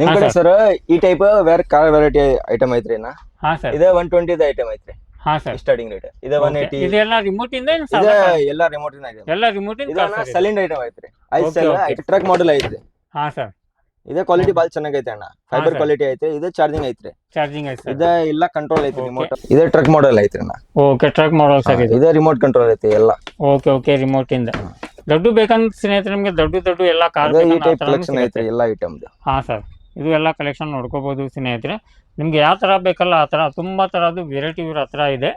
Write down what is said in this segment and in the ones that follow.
ನಿಮ್ ಕಡೆ ಸರ್. ಈ ಟೈಪ್ ಬೇರೆ ಕಾರ್ ವೆರೈಟಿ ಐಟಮ್ ಐತ್ರಿ ನಾ ಹಾ ಸರ್. ಇದೇ ಒನ್ ಟ್ವೆಂಟಿ ಐಟಮ್ ಐತ್ರಿ. ಹಾ ಸರ್. ಸ್ಟಾರ್ಟಿಂಗ್ ರೇಟ್ ಇದೆ ಒನ್ ಏಯ್ಟಿ ಇದೆಲ್ಲ ರಿಮೋಟ್ ಇಂದ ಇದೆ ಎಲ್ಲ ರಿಮೋಟ್ ಇದೆ ಎಲ್ಲ ರಿಮೋಟ್ ಇಂದ ಸಲಿಂಡ್ ಐಟಮ್ ಐತ್ರಿ. Okay, okay. ಟ್ರಕ್ ಮಾಡೆಲ್ ಐತ್ರಿ. ಹಾ ಸರ್. ಇದೇ ಕ್ವಾಲಿಟಿ ಬಾಳ ಚೆನ್ನಾಗೈತೆ ಅಣ್ಣ. ಫೈಬರ್ ಕ್ವಾಲಿಟಿ ಐತೆ ಇದು ಚಾರ್ಜಿಂಗ್ ಐತ್ರಿ. ಚಾರ್ಜಿಂಗ್ ಐತೆ ಇದ ಎಲ್ಲ ಕಂಟ್ರೋಲ್ ಐತಿ ರಿಮೋಟ್ ಇದೇ ಟ್ರಕ್ ಮಾಡೆಲ್ ಐತ್ರಿ ಅಣ್ಣ. ಓಕೆ ಟ್ರಕ್ ಮಾಡೆಲ್ ಸರ್ ಇದು. ಇದೇ ರಿಮೋಟ್ ಕಂಟ್ರೋಲ್ ಐತಿ ಎಲ್ಲ. ಓಕೆ ಓಕೆ ರಿಮೋಟ್ ಇಂದ. ದೊಡ್ಡ ಬೇಕಂತ ಸ್ನೇಹಿತರೆ ನಿಮಗೆ ದೊಡ್ಡ ದೊಡ್ಡ ಎಲ್ಲ ಕಾರ್ ಈ ಟೈಪ್ ಕಲೆಕ್ಷನ್ ಐತೆ ಎಲ್ಲ ಐಟಮ್ ಹಾ ಸರ್. ಇದು ಎಲ್ಲ ಕಲೆಕ್ಷನ್ ನೋಡ್ಕೋಬೋದು ಸ್ನೇಹಿತರೆ. ನಿಮ್ಗೆ ಯಾವ ತರ ಬೇಕಲ್ಲ ಆ ತರ ತುಂಬಾ ಥರದ್ದು ವೆರೈಟಿ ಇವ್ರ ಹತ್ರ ಇದೆ.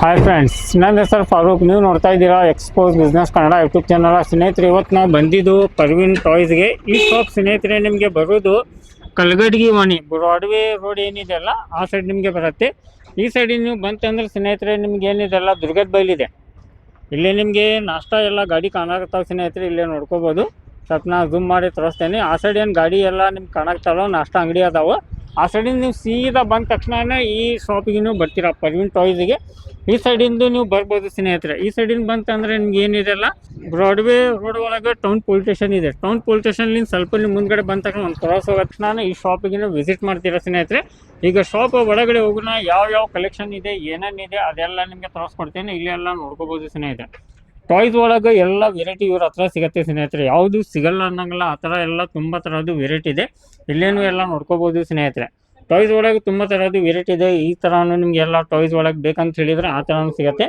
ಹಾಯ್ ಫ್ರೆಂಡ್ಸ್ ನನ್ನ ಹೆಸರು ಫಾರೂಕ್. ನೀವು ನೋಡ್ತಾ ಇದ್ದೀರಾ expose business Kannada YouTube channel ಸ್ನೇಹಿತರೆ, ಇವತ್ತು ನಾವು ಬಂದಿದ್ದು ಪರ್ವಿನ್ ಟಾಯ್ಸ್ಗೆ ಈ ಶಾಪ್ ಸ್ನೇಹಿತರೆ, ನಿಮಗೆ ಬರೋದು ಕಲ್ಗಡ್ಗಿ ವಾಣಿ. ಬ್ರಾಡ್ವೇ ರೋಡ್ ಏನಿದೆಯಲ್ಲ ಆ ಸೈಡ್ ನಿಮಗೆ ಬರುತ್ತೆ. ಈ ಸೈಡಿಗೆ ನೀವು ಬಂತಂದ್ರೆ ಸ್ನೇಹಿತರೆ, ನಿಮ್ಗೆ ಏನಿದೆಲ್ಲ ದುರ್ಗದ ಬೈಲಿದೆ. ಇಲ್ಲಿ ನಿಮಗೆ ನಾಷ್ಟ ಎಲ್ಲ ಗಾಡಿ ಕಾಣಕತ್ತಾವ ಸ್ನೇಹಿತರೆ, ಇಲ್ಲೇ ನೋಡ್ಕೋಬೋದು. ಸ್ವಲ್ಪ ನಾ ಝೂಮ್ ಮಾಡಿ ತೋರಿಸ್ತೇನೆ. ಆ ಸೈಡ್ ಏನು ಗಾಡಿ ಎಲ್ಲ ನಿಮ್ಗೆ ಕಾಣಕ್ತಾವ ನಾಷ್ಟ ಅಂಗಡಿ ಅದಾವೆ. ಆ ಸೈಡಿಂದ ನೀವು ಸೀದಾ ಬಂದ ತಕ್ಷಣ ಈ ಶಾಪಿಗೆ ನೀವು ಬರ್ತೀರಾ ಪರ್ವಿನ್ ಟಾಯ್ಸಿಗೆ ಈ ಸೈಡಿಂದು ನೀವು ಬರ್ಬೋದು ಸ್ನೇಹಿತರೆ. ಈ ಸೈಡಿಂದ ಬಂತಂದ್ರೆ ನಿಮ್ಗೆ ಏನಿದೆಲ್ಲ ಬ್ರಾಡ್ವೇ ರೋಡ್ ಒಳಗೆ ಟೌನ್ ಪೊಲೀಸ್ ಸ್ಟೇಷನ್ ಇದೆ. ಟೌನ್ ಪೊಲೀಸ್ ಸ್ಟೇಷನ್ಲಿಂದ ಸ್ವಲ್ಪ ನೀವು ಮುಂದ್ಗಡೆ ಬಂದ ತಕ್ಷಣ ಒಂದು ಕ್ರಾಸ್ ಹೋಗೋ ತಕ್ಷಣ ಈ ಶಾಪಿಗೆ ನೀವು ವಿಸಿಟ್ ಮಾಡ್ತೀರಾ ಸ್ನೇಹಿತರೆ. ಈಗ ಶಾಪ್ ಒಳಗಡೆ ಹೋಗೋಣ ಯಾವ ಯಾವ ಕಲೆಕ್ಷನ್ ಇದೆ ಏನೇನಿದೆ ಅದೆಲ್ಲ ನಿಮಗೆ ತೋರಿಸ್ಕೊಡ್ತೇನೆ. ಇಲ್ಲಿ ಎಲ್ಲ ನೋಡ್ಕೋಬೋದು ಸ್ನೇಹಿತರೆ. ಟಾಯ್ಸ್ ಒಳಗೆ ಎಲ್ಲ ವೆರೈಟಿ ಇವ್ರ ಹತ್ರ ಸಿಗುತ್ತೆ ಸ್ನೇಹಿತರೆ. ಯಾವುದು ಸಿಗಲ್ಲ ಅನ್ನಂಗಿಲ್ಲ, ಆ ಥರ ಎಲ್ಲ ತುಂಬ ಥರದ್ದು ವೆರೈಟಿ ಇದೆ. ಇಲ್ಲೇನು ಎಲ್ಲ ನೋಡ್ಕೋಬೋದು ಸ್ನೇಹಿತರೆ. ಟಾಯ್ಸ್ ಒಳಗೆ ತುಂಬ ಥರದ್ದು ವೆರೈಟಿ ಇದೆ. ಈ ಥರನೂ ನಿಮ್ಗೆ ಎಲ್ಲ ಟಾಯ್ಸ್ ಒಳಗೆ ಬೇಕಂತ ಹೇಳಿದ್ರೆ ಆ ಥರನೂ ಸಿಗುತ್ತೆ.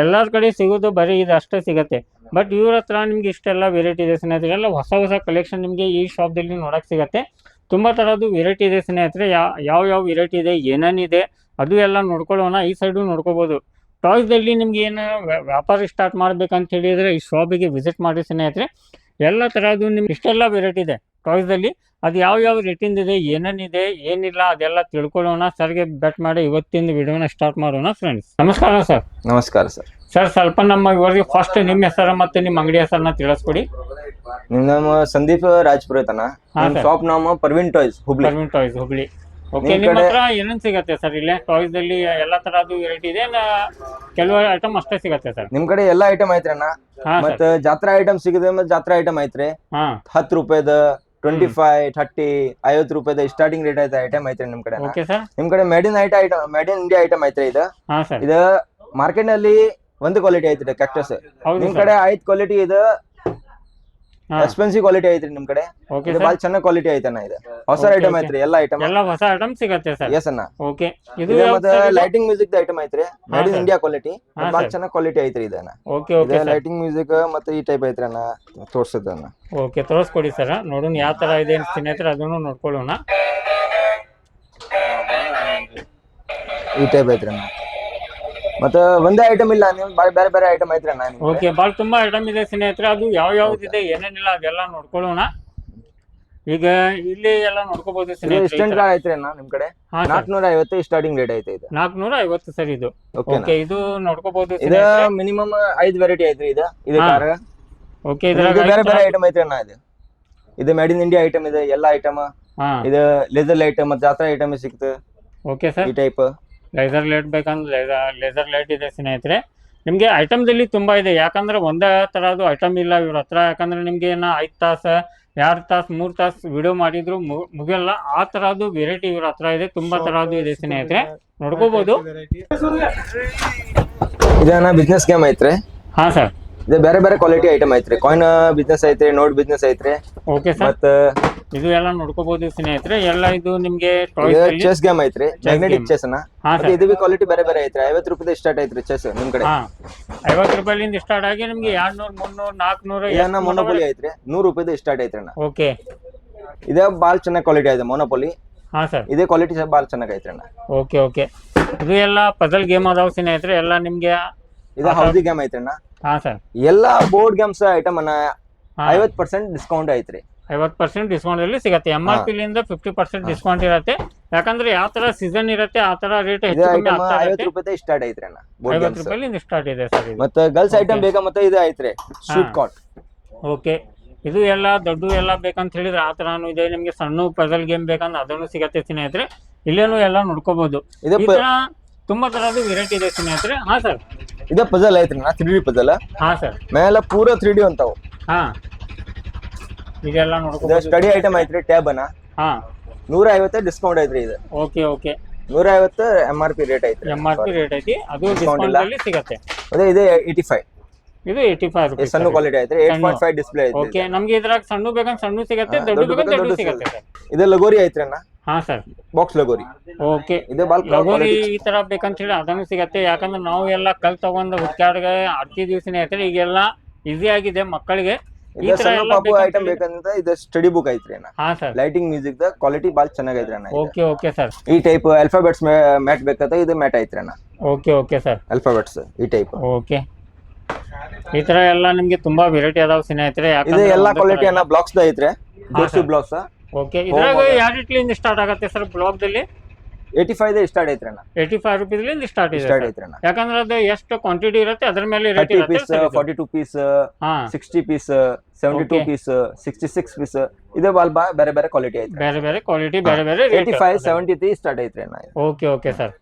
ಎಲ್ಲರ ಕಡೆ ಸಿಗೋದು ಬರೀ ಇದು ಅಷ್ಟೇ ಸಿಗುತ್ತೆ. ಬಟ್ ಇವ್ರ ಹತ್ರ ನಿಮ್ಗೆ ಇಷ್ಟೆಲ್ಲ ವೆರೈಟಿ ಇದೆ ಸ್ನೇಹಿತರೆ. ಎಲ್ಲ ಹೊಸ ಹೊಸ ಕಲೆಕ್ಷನ್ ನಿಮಗೆ ಈ ಶಾಪ್ದಲ್ಲಿ ನೋಡೋಕೆ ಸಿಗುತ್ತೆ. ತುಂಬ ಥರದ್ದು ವೆರೈಟಿ ಇದೆ ಸ್ನೇಹಿತರೆ. ಯಾವ ಯಾವ ವೆರೈಟಿ ಇದೆ, ಏನೇನಿದೆ, ಅದು ಎಲ್ಲ ನೋಡ್ಕೊಳ್ಳೋಣ. ಈ ಸೈಡು ನೋಡ್ಕೋಬೋದು. ಟಾಯ್ಸ್ದಲ್ಲಿ ನಿಮ್ಗೆ ಏನು ವ್ಯಾ- ವ್ಯಾಪಾರ ಸ್ಟಾರ್ಟ್ ಮಾಡ್ಬೇಕಂತ ಹೇಳಿದರೆ ಈ ಶಾಪಿಗೆ ವಿಸಿಟ್ ಮಾಡಿ ಸ್ನೇಹಿತರೆ ಎಲ್ಲ ಥರದ್ದು ನಿಮ್ಗೆ ಇಷ್ಟೆಲ್ಲ ವೆರೈಟಿ ಇದೆ. ಟಾಯ್ಸ್ದಲ್ಲಿ ಅದು ಯಾವ ಯಾವ ರೇಟಿಂದ ಇದೆ ಏನೇನಿದೆ ಏನಿಲ್ಲ ಅದೆಲ್ಲ ತಿಳ್ಕೊಳ್ಳೋಣ. ಸರ್ಗೆ ಬೆಟ್ ಮಾಡಿ ಇವತ್ತಿಂದ ವಿಡಿಯೋನ ಸ್ಟಾರ್ಟ್ ಮಾಡೋಣ ಫ್ರೆಂಡ್ಸ್ ನಮಸ್ಕಾರ ಸರ್ ನಮಸ್ಕಾರ ಸರ್ ಸರ್ ಸ್ವಲ್ಪ ನಮ್ಮ ಇವರಿಗೆ ಫಸ್ಟ್ ನಿಮ್ಮ ಹೆಸರು ಮತ್ತೆ ನಿಮ್ಮ ಅಂಗಡಿ ಹೆಸರನ್ನ ತಿಳಿಸ್ಕೊಡಿ. ನಿಮ್ಮ ನಾಮ ಸಂದೀಪ್ ರಾಜ್ಪುರ ಶಾಪ್ ನಾಮ Parveen toys Hubli Parveen toys Hubli okay ನಿಮ್ ನಿಮ್ಮ ಹತ್ರ ಏನೇನು ಸಿಗತ್ತೆ ಸರ್ ಇಲ್ಲೇ? ಟಾಯ್ಸ್ ಅಲ್ಲಿ ಎಲ್ಲಾ ತರದ್ದು ವೆರೈಟಿ ಇದೆ ಕೆಲವು ಐಟಮ್ ಅಷ್ಟೇ ಸಿಗತ್ತೆ ಸರ್? ನಿಮ್ ಕಡೆ ಎಲ್ಲಾ ಐಟಮ್ ಐತ್ರಿ ಅಣ್ಣ. ಮತ್ತ ಜಾತ್ರಾ ಐಟಮ್ ಸಿಗದೆ ಮತ್ ಜಾತ್ರಾ ಐಟಮ್ ಐತ್ರಿ. ಹತ್ತು ರೂಪಾಯಿದ ಟ್ವೆಂಟಿ ಫೈವ್ ಥರ್ಟಿ ಐವತ್ತು ರೂಪಾಯಿದ ಸ್ಟಾರ್ಟಿಂಗ್ ರೇಟ್ ಐತೆ ಐಟಮ್ ಐತ್ರಿ ನಿಮ್ ಕಡೆ ನಿಮ್ ಕಡೆ made in IT item made in India item ಐತ್ರಿ ಇದು. ಇದು ಮಾರ್ಕೆಟ್ನಲ್ಲಿ ಒಂದು ಕ್ವಾಲಿಟಿ ಐತ್ರಿ ಕ್ಯಾಕ್ಟಸ್ ನಿಮ್ ಕಡೆ ಐದ್ ಕ್ವಾಲಿಟಿ ಇದು ಎಕ್ಸ್ಪೆನ್ಸಿವ್ ಕ್ವಾಲಿಟಿ ಐತ್ರಿ ನಿಮ್ ಕಡೆ. ಇದು ಬಾಳ ಚೆನ್ನಾಗ್ ಕ್ವಾಲಿಟಿ ಐತಣ್ಣ ಇದು. ಹೊಸ ಐಟಮ್ ಐತ್ರಿ ಎಲ್ಲ ಐಟಮ್ ಎಲ್ಲ ಹೊಸ ಐಟಮ್ ಸಿಗತ್ತೆ ಸರ್ ಎಸ್ ಅಣ್ಣ. ಓಕೆ ಇದು ಮತ್ತೆ ಲೈಟಿಂಗ್ ಮ್ಯೂಸಿಕ್ ಐಟಮ್ ಐತ್ರಿ. ಮೇಡ್ ಇನ್ ಇಂಡಿಯಾ ಕ್ವಾಲಿಟಿ ಬಹಳ ಬಾಳ. ಚೆನ್ನಾಗ್ ಕ್ವಾಲಿಟಿ ಐತ್ರಿ ಇದನ್ನ ಓಕೆ ಓಕೆ ಲೈಟಿಂಗ್ ಮ್ಯೂಸಿಕ್ ಮತ್ತೆ ಈ ಟೈಪ್ ಐತ್ರಿ ಅಣ್ಣ. ತೋರ್ಸದನ್ನ ಓಕೆ ತೋರಿಸ್ಕೊಡಿ ಸರ್ ನೋಡೋಣ ಯಾವ ತರ ಇದೆ ಸ್ನೇಹಿತರೆ ಅದನ್ನು ನೋಡ್ಕೊಳ್ಳೋಣ. ಈ ಟೈಪ್ ಐತ್ರಿ ಅಣ್ಣ. ಮತ್ತೆ ಒಂದೇ ಐಟಮ್ ಇಲ್ಲ ನೀವು ಬೇರೆ ಬೇರೆ ಐಟಮ್ ಐತ್ರಿ ಅಣ್ಣ ನಿಮ್ಗೆ. ಓಕೆ ಭಾಳ ತುಂಬಾ ಐಟಮ್ ಇದೆ ಸ್ನೇಹಿತರೆ. ಅದು ಯಾವ ಯಾವ್ದಿದೆ ಏನೇನಿಲ್ಲ ಅದೆಲ್ಲ ನೋಡ್ಕೊಳ್ಳೋಣ. ಈಗ ಇಲ್ಲಿ ಎಲ್ಲ ನೋಡ್ಕೋಬಹುದು ಇದು ಸ್ನೇಹಿತರೆ ಗಾಡಿ ಐತ್ರಿ ಅಣ್ಣ ನಿಮ್ ಕಡೆ? ಹಾ ಸರ್. ನಾಲ್ಕನೂರ ಐವತ್ತು ಸ್ಟಾರ್ಟಿಂಗ್ ರೇಟ್ ಐತೆ ಇದು. ನಾಲ್ಕನೂರ ಐವತ್ತು ಸರ್ ಇದು. ಓಕೆ ಓಕೆ ಇದು ನೋಡ್ಕೋಬಹುದು ಇದು ಮಿನಿಮಮ್ ಐದ್ ವೆರೈಟಿ ಐತ್ರಿ ಇದು. ಇದು ಹಾ. ಕಾರ ಓಕೆ ಇದು ಇದ್ರಾಗ ಬೇರೆ ಬೇರೆ ಐಟಮ್ ಐತ್ರಿ ಅಣ್ಣ ಇದು. ಇದು ಮೇಡ್ ಇನ್ ಇಂಡಿಯಾ ಐಟಮ್ ಇದೆ ಎಲ್ಲ ಐಟಮ್ ಹಾ. ಇದು ಲೆದರ್ ಐಟಮ್ ಮತ್ತೆ ಜಾತ್ರಾ ಐಟಮ್ ಸಿಕ್ತು. ಓಕೆ ಸರ್ ಈ ಟೈಪ್ ಲೇಸರ್ ಲೈಟ್ ಬೇಕಂದ್ರೆ ಲೇಸರ್ ಲೈಟ್ ಇದೆ ಸ್ನೇಹಿತರೆ. ನಿಮಗೆ ಐಟಮ್ದಲ್ಲಿ ತುಂಬಾ ಇದೆ. ಯಾಕಂದ್ರೆ ಒಂದೇ ಥರದ್ದು ಐಟಮ್ ಇಲ್ಲ ಇವ್ರ ಹತ್ರ. ಯಾಕಂದ್ರೆ ನಿಮಗೆ ಏನ ಐದು ತಾಸು ಎರಡು ತಾಸು ಮೂರು ತಾಸು ವಿಡಿಯೋ ಮಾಡಿದ್ರು ಮುಗಿಯಲ್ಲ. ಆ ಥರದ್ದು ವೆರೈಟಿ ಇವ್ರ ಹತ್ರ ಇದೆ. ತುಂಬಾ ಥರದ್ದು ಇದೆ ಸ್ನೇಹಿತರೆ. ನೋಡ್ಕೋಬೋದು. ಇದನ್ನ ಬಿಸ್ನೆಸ್ ಗೇಮ್ ಐತ್ರಿ. ಹಾ ಸರ್ ಇದೆ ಬೇರೆ ಬೇರೆ ಕ್ವಾಲಿಟಿ ಐಟಮ್ ಐತ್ರಿ. ಕಾಯಿನ್ ಬಿಸ್ನೆಸ್ ಐತ್ರಿ ನೋಟ್ ಬಿಸ್ನೆಸ್ ಐತ್ರಿ. ಓಕೆ ಸರ್ ಮತ್ತ ಇದು ಎಲ್ಲ ನೋಡ್ಕೋಬಹುದು ಸ್ನೇಹಿತರೆ. ಎಲ್ಲ ಇದು ನಿಮ್ಗೆ ಚೆಸ್ ಗೇಮ್ ಐತ್ರಿ. ಮ್ಯಾಗ್ನೆಟಿಕ್. ಚೆಸ್ ಅನ್ನ ಇದು ಬಿ ಕ್ವಾಲಿಟಿ ಬೇರೆ ಬೇರೆ ಐತ್ರಿ. ಐವತ್ತು ರೂಪಾಯಿ ಸ್ಟಾರ್ಟ್ ಐತ್ರಿ ಚೆಸ್ ನಿಮ್ ಕಡೆ. ಐವತ್ತು ರೂಪಾಯಿಲಿಂದ ಸ್ಟಾರ್ಟ್ ಆಗಿ ನಿಮ್ಗೆ ಎರಡ್ನೂರು ಮುನ್ನೂರ್ ನಾಲ್ಕುನೂರು ಏನ ಮೊನೋಪೊಲಿ ಐತ್ರಿ. ನೂರ್ ರೂಪಾಯಿ ಸ್ಟಾರ್ಟ್ ಐತ್ರಿ ಅಣ್ಣ. ಓಕೆ. ಇದೇ ಬಾಳ ಚೆನ್ನಾಗಿ ಕ್ವಾಲಿಟಿ ಐತೆ ಮೊನೋಪೊಲಿ ಹಾ ಸರ್ ಇದೇ ಕ್ವಾಲಿಟಿ ಬಾಳ ಚೆನ್ನಾಗಿ ಐತ್ರಿ ಅಣ್ಣ. Okay okay. ಇದು ಎಲ್ಲ ಪಜಲ್ ಗೇಮ್ ಅದಾವ ಸ್ನೇಹಿತರೆ. ಎಲ್ಲ ನಿಮ್ಗೆ ಇದು ಹೌದಿ ಗೇಮ್ ಐತ್ರಿ ಅಣ್ಣ. ಹಾ ಸರ್ ಎಲ್ಲಾ ಬೋರ್ಡ್ ಗೇಮ್ಸ್ ಐಟಮ್ ಅನ್ನ ಐವತ್ ಪರ್ಸೆಂಟ್ ಡಿಸ್ಕೌಂಟ್ ಐತ್ರಿ. ಐವತ್ತು ಪರ್ಸೆಂಟ್ ಡಿಸ್ಕೌಂಟ್ ಅಲ್ಲಿ ಸಿಗುತ್ತೆ. ಎಂ ಆರ್ ಪಿ ಲಿಂದ ಫಿಫ್ಟಿ ಪರ್ಸೆಂಟ್ ಡಿಸ್ಕೌಂಟ್ ಇರತ್ತೆ. ಯಾಕಂದ್ರೆ ಯಾವ ತರ ಸೀಸನ್ ಇರತ್ತೆ ಆ ತರ ರೇಟ್ ಇದು ಐಟಮ್ ಐವತ್ತು ರೂಪಾಯಿ ಸ್ಟಾರ್ಟ್ ಐತ್ರಿ ಅಣ್ಣ ಬೋರ್ಡ್ ಐವತ್ತು ಗೇಮ್ಸ್ ರೂಪಾಯಿಲಿಂದ ಸ್ಟಾರ್ಟ್ ಇದೆ ಸರ್ ಇದು. ಮತ್ತೆ ಗರ್ಲ್ಸ್ ಐಟಮ್ ಬೇಕಾ ಮತ್ತೆ ಇದು ಐತ್ರಿ ಸ್ವೀಟ್ ಕಾರ್ಟ್ ಓಕೆ ಇದು ಎಲ್ಲ ದೊಡ್ಡ ಎಲ್ಲ ಬೇಕಂತ ಹೇಳಿದ್ರೆ ಆ ತರನು ಇದೆ. ನಿಮ್ಗೆ ಸಣ್ಣ ಪಜಲ್ ಗೇಮ್ ಬೇಕಂದ್ರೆ ಅದನ್ನು ಸಿಗತ್ತೆ ಸ್ನೇಹಿತರೆ. ಇಲ್ಲೇನು ಎಲ್ಲ ನೋಡ್ಕೋಬಹುದು ಇದು ಈ ತುಂಬಾ ತರದ್ದು ವೆರೈಟಿ ಇದೆ ಸ್ನೇಹಿತರೆ. ಹಾ ಸರ್. ಇದೇ ಪಜಲ್ ಐತ್ರಿ ನಾ ತ್ರೀ ಡಿ ಪಜಲ್ ಹಾ ಸರ್. ಮೇಲೆ ಪೂರ ತ್ರೀ ಡಿ ಅಂತಾವು ಹಾ. ಇದೆಲ್ಲ ಇದು ಸ್ಟಡಿ ಐಟಮ್ ಐತ್ರಿ ಟ್ಯಾಬ್ ಅನ್ನ. ಹಾ. ನೂರ ಐವತ್ತು ಡಿಸ್ಕೌಂಟ್ ಐತ್ರಿ ಇದು. Okay okay. ನೂರ ಐವತ್ತು ಎಂ ಆರ್ ಪಿ ರೇಟ್ ಐತ್ರಿ ಎಂ ಆರ್ ಪಿ ರೇಟ್ ಐತಿ. ಅದು ಡಿಸ್ಕೌಂಟ್ ಇಲ್ಲ. ಸಿಗತ್ತೆ. ಅದೇ ಇದೆ ಏಯ್ಟಿ ಫೈವ್ ಇದು ಏಯ್ಟಿ ಫೈವ್ ರುಪೀಸ್ ಸಣ್ಣ ಕ್ವಾಲಿಟಿ ಐತ್ರಿ. ಏಟ್ ಪಾಯಿಂಟ್ ಫೈವ್ ಡಿಸ್ಪ್ಲೇ ಐತೆ ಓಕೆ ನಮ್ಗೆ ಇದ್ರಾಗ ಸಣ್ಣ ಬೇಕಂದ್ರೆ ಸಣ್ಣ ಸಿಗತ್ತೆ ದೊಡ್ಡ ಬೇಕಂದ್ರೆ ದೊಡ್ಡ ಸಿಗತ್ತೆ. ಇದು ಲಗೋರಿ ಐತ್ರಿ ಅಣ್ಣ. ಹಾ ಸರ್. ಬಾಕ್ಸ್ ಲಗೋರಿ. ಓಕೆ. ಇದು ಬಾಲ್ ಲಗೋರಿ ಈ ತರ ಬೇಕಂತ ಹೇಳಿ ಅದನ್ನು ಸಿಗತ್ತೆ. ಯಾಕಂದ್ರೆ ನಾವು ಎಲ್ಲ ಕಲ್ ತಗೊಂಡು ಹುಚ್ಚಾಡ್ಗೆ ಅಡ್ತಿ ದಿವಸನೇ ಐತ್ರಿ. ಈಗೆಲ್ಲ ಈಸಿ ಆಗಿದೆ ಮಕ್ಕಳಿಗೆ. ಈ ತರ ಸಣ್ಣ ಎಲ್ಲ ಪಾಪು ಬೇಕಂತ ಐಟಮ್ ಹೇಳಿ- ಬೇಕಂದ್ರೆ ಇದು ಸ್ಟಡಿ ಬುಕ್ ಐತ್ರಿ ಅಣ್ಣ. ಹಾ ಸರ್. ಲೈಟಿಂಗ್ ಮ್ಯೂಸಿಕ್ ದ ಕ್ವಾಲಿಟಿ ಬಾಳ್ ಚೆನ್ನಾಗೈತ್ರಿ ಅಣ್ಣ ಇದು. ಓಕೆ ಓಕೆ ಸರ್ ಈ ಟೈಪ್ ಅಲ್ಫಾಬೆಟ್ಸ್ ಮ್ಯಾಟ್ ಬೇಕಂತ ಇದು ಮ್ಯಾಟ್ ಐತ್ರಿ ಅಣ್ಣ. ಓಕೆ ಓಕೆ ಸರ್ ಅಲ್ಫಾಬೆಟ್ಸ್ ಈ ಟೈಪ್ ಓಕೆ ಈ ತರ ಎಲ್ಲ ನಿಮ್ಗೆ ತುಂಬಾ ವೆರೈಟಿ ಅದಾವ ಸ್ನೇಹಿತರೆ ಇದು ಯಾಕಂದ್ರೆ ಎಲ್ಲಾ ಒಂದೇ ಕ್ವಾಲಿಟಿ ಅನ್ನ ಬ್ಲಾಕ್ಸ್ ದ ಐತ್ರಿ sir. ಬ್ಲಾಕ್ಸ್ ಓಕೆ ಇದ್ರಾಗ ಯಾವ ರೇಟ್ಲಿಂದ ಸ್ಟಾರ್ಟ್ ಆಗುತ್ತೆ ಸರ್ ಬ್ಲಾಕ್ ದಲ್ಲಿ? ಏಯ್ಟಿ ಫೈವ್ ಸ್ಟಾರ್ಟ್ ಐತ್ರಿ ಅಣ್ಣ. ಏಯ್ಟಿ ಫೈವ್ ರುಪೀಸ್ ಸ್ಟಾರ್ಟ್ ಇದೆ ಸ್ಟಾರ್ಟ್. ಐತ್ರಿ ಅಣ್ಣ. ಯಾಕಂದ್ರೆ ಅದು ಎಷ್ಟು ಕ್ವಾಂಟಿಟಿ ಇರುತ್ತೆ ಅದ್ರ ಮೇಲೆ rate piece. Forty two piece sixty piece seventy two. Piece sixty six piece ಇದೆ ಬಾಲ್ ಬಾ ಬೇರೆ ಬೇರೆ ಕ್ವಾಲಿಟಿ ಐತೆ ಬೇರೆ ಬೇರೆ ಕ್ವಾಲಿಟಿ ಬೇರೆ ಬೇರೆ eighty five seventy three start ಐತ್ರಿ ಅಣ್ಣ ಓಕೆ ಓಕೆ ಸರ್